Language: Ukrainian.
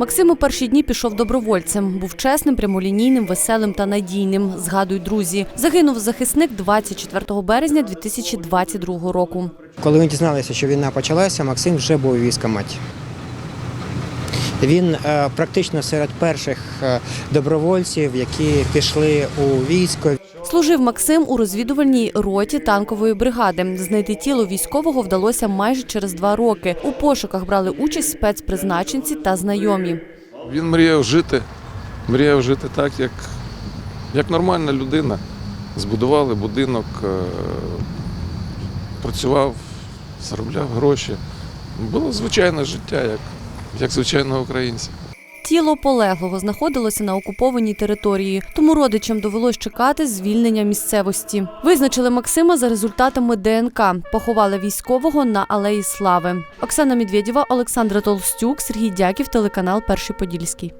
Максим у перші дні пішов добровольцем. Був чесним, прямолінійним, веселим та надійним. Згадують друзі. Загинув захисник 24 березня 2022 року. Коли ми дізналися, що війна почалася, Максим вже був у військкоматі. Він е, практично серед перших е, добровольців, які пішли у військо. Служив Максим у розвідувальній роті танкової бригади. Знайти тіло військового вдалося майже через два роки. У пошуках брали участь спецпризначенці та знайомі. Він мріяв жити, мріяв жити так, як, як нормальна людина. Збудували будинок, е, працював, заробляв гроші. Було звичайне життя, як, як звичайного українця. Тіло полеглого знаходилося на окупованій території, тому родичам довелось чекати звільнення місцевості. Визначили Максима за результатами ДНК. Поховали військового на алеї Слави. Оксана Медведєва, Олександра Толстюк, Сергій Дяків, телеканал Перший Подільський.